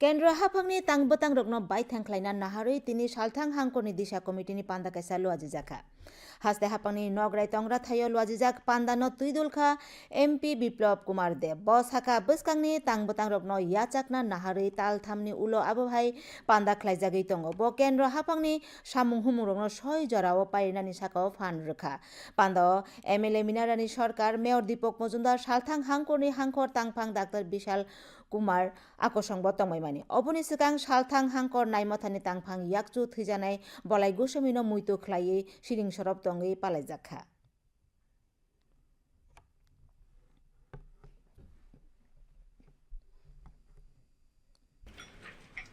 কেন্দ্র হাফাংনি তাংবতাং রকনো বাই থাংখ্লাইনা নাহারই তিনি সালথাং হাংকনি দিশা কমিটিনি পান্দা কেসা লুয়াজিজাখা হাসতে হাফাংনি নগরাই তংরা থাইয় লুয়াজিজাক পান্দানো তুইদুলখা এমপি বিপ্লব কুমার দেব বস হাকা বসকাংনি তাংবতাং রকনো ইয়াচাকনা নাহারই তালথামনি উলো আবহাই পান্দা খ্লাইজাগৈ তঙ্গ ব কেন্দ্র হাফাংনি সামুং হুমুং রকনো সয় জরাও পাইনানি সাকাও ফান রেখা পান্দ এমএলএ মিনারানি সরকার মেয়র দীপক মজুমদার সালথাং হাংকনি হাংখর তাংফাং ডাক্তার বিশাল কুমার আকসংব তময় মানে অবনি সিকাং সালথাং হাংকর নাইমথানি তাংফাং ইয়াকচু থিজানাই বলাই গোস্বামীন মুইতো খ্লাইয়ে সিরিং সরব তঙ্গে পালাই যাখা।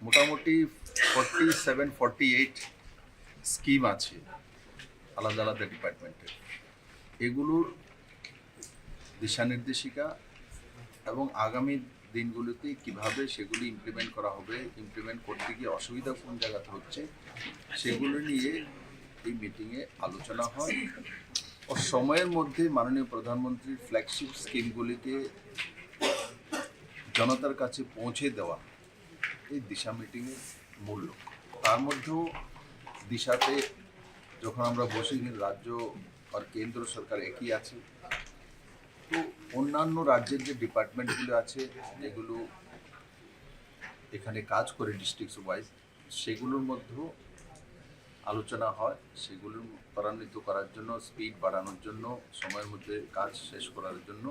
মোটামুটি forty seven forty eight scheme আছে আলাদা আলাদা ডিপার্টমেন্টে এগুলোর দিশানির্দেশিকা এবং আগামী দিনগুলোতে কীভাবে সেগুলি ইমপ্লিমেন্ট করা হবে ইমপ্লিমেন্ট করতে গিয়ে অসুবিধা কোন জায়গাতে হচ্ছে, সেগুলো নিয়ে এই মিটিংয়ে আলোচনা হয়। ও সময়ের মধ্যে মাননীয় প্রধানমন্ত্রীর ফ্ল্যাগশিপ স্কিমগুলিকে জনতার কাছে পৌঁছে দেওয়া এই দিশা মিটিংয়ের মূল তার মধ্যেও দিশাতে যখন আমরা বসি, রাজ্য আর কেন্দ্র সরকার একই আছে তো অন্যান্য রাজ্যের যে ডিপার্টমেন্টগুলো আছে, যেগুলো এখানে কাজ করে ডিস্ট্রিক্ট ওয়াইজ সেগুলোর মধ্যেও আলোচনা হয়। সেগুলো ত্বরান্বিত করার জন্য স্পিড বাড়ানোর জন্য, সময়ের মধ্যে কাজ শেষ করার জন্য।